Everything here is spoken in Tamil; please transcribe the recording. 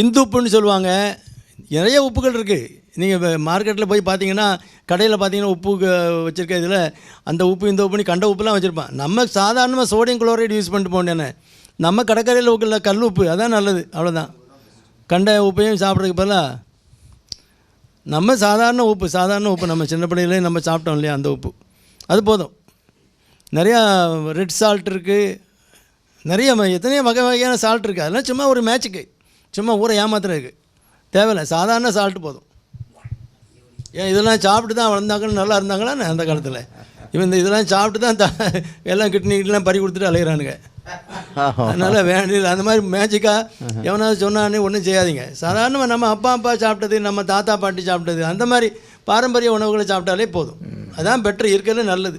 இந்து உப்புன்னு சொல்லுவாங்க. நிறைய உப்புகள் இருக்குது நீங்கள் மார்க்கெட்டில் போய் பார்த்தீங்கன்னா கடையில் பார்த்தீங்கன்னா உப்பு வச்சுருக்க இதில் அந்த உப்பு இந்த உப்புன்னு கண்ட உப்புலாம் வச்சுருப்பான். நம்ம சாதாரணமாக சோடியம் குளோரைடு யூஸ் பண்ணிட்டு போனேன்னு நம்ம கடற்கரையில் உள்ள கல் உப்பு அதான் நல்லது. அவ்வளோதான் கண்ட உப்பையும் சாப்பிட்றதுக்கு பதிலாக நம்ம சாதாரண உப்பு சாதாரண உப்பு நம்ம சின்ன பிள்ளையிலே நம்ம சாப்பிட்டோம் இல்லையா அந்த உப்பு. அது போதும். நிறையா ரெட் சால்ட் இருக்குது நிறைய எத்தனையோ வகை வகையான சால்ட் இருக்குது அதெல்லாம் சும்மா ஒரு மேட்சுக்கு சும்மா ஊரை ஏமாத்துறதுக்கு தேவையில்லை சாதாரண சால்ட்டு போதும். ஏன் இதெல்லாம் சாப்பிட்டு தான் வளர்ந்தாங்கன்னு நல்லா இருந்தாங்களா? அந்த காலத்தில். இவன் இந்த இதெல்லாம் சாப்பிட்டு தான் த எல்லாம் கிட்னி கிட்லாம் பறி கொடுத்துட்டு அலைகிறானுங்க அதனால் வேண்டியது அந்த மாதிரி மேஜிக்காக எவனாவது சொன்னானே ஒன்றும் செய்யாதீங்க. சாதாரணமாக நம்ம அப்பா அப்பா சாப்பிட்டது நம்ம தாத்தா பாட்டி சாப்பிட்டது அந்த மாதிரி பாரம்பரிய உணவுகளை சாப்பிட்டாலே போதும். அதான் பெட்டர் இருக்கிறது நல்லது.